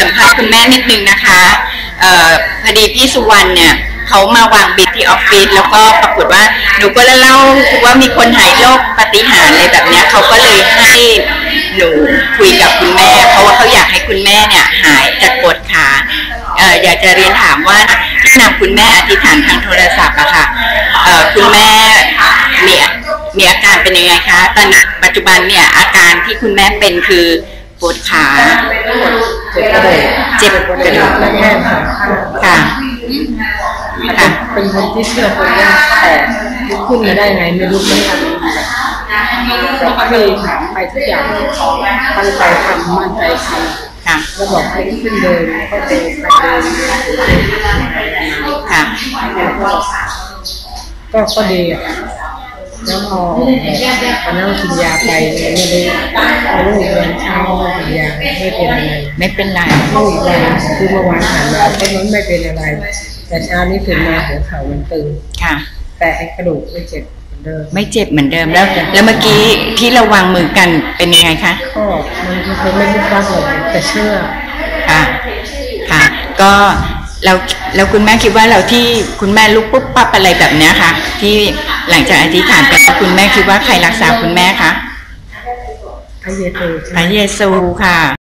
สัมภาษณ์คุณแม่นิดนึงนะคะเออพอดีพี่สุวรรณเนี่ยเขามาวางบิดที่ออฟฟิศแล้วก็ปรากฏว่าหนูก็เล่าว่ามีคนหายโรคปฏิหารอะไรแบบเนี้ยเขาก็เลยให้หนูคุยกับคุณแม่เพราะว่าเขาอยากให้คุณแม่เนี่ยหายจากปวดขาเอ่ออยากจะเรียนถามว่าที่นำคุณแม่อธิษฐานทางโทรศัพท์อะค่ะเอ่อคุณแม่มีมีอาการเป็นยังไงคะตอนปัจจุบันเนี่ยอาการที่คุณแม่เป็นคือปวดขา เจ็บกระดูกเจ็บกระดูกและแค่ขาข้างค่ะค่ะเป็นคนที่เชื่อคนยากแต่ลุกขึ้นมาได้ไงไม่รู้ไม่ทำแต่ก็มีถามไปทุกอย่างตั้งใจทำมั่นใจทำค่ะแล้วบอกให้ขึ้นเดินก็เดินไปเดินค่ะก็ก็ดีอะ แล้วพอตอนนั้นกินยาไปเนี่ยไม่ได้พอลูกเดินเช้ากินยาไม่เป็นอะไรไม่เป็นไรลูกอีกวันคือเมื่อวานผ่านมาต้นนั้นไม่เป็นอะไร แต่เช้านี้ตื่นมาหัวเข่ามันตึงค่ะ แต่ไอ้กระดูกไม่เจ็บเหมือนเดิมไม่เจ็บเหมือนเดิมแล้ว แล้วเมื่อกี้ที่เราวางมือกันเป็นยังไงคะก็มันคือไม่ได้ฟังหรอกแต่เชื่อค่ะค่ะ ก็ เราแล้วคุณแม่คิดว่าเราที่คุณแม่ลุกปุ๊บปั๊บอะไรแบบเนี้ยค่ะที่หลังจากอธิษฐานไปคุณแม่คิดว่าใครรักษาคุณแม่คะพระเยซูใช่ไหมพระเยซูค่ะ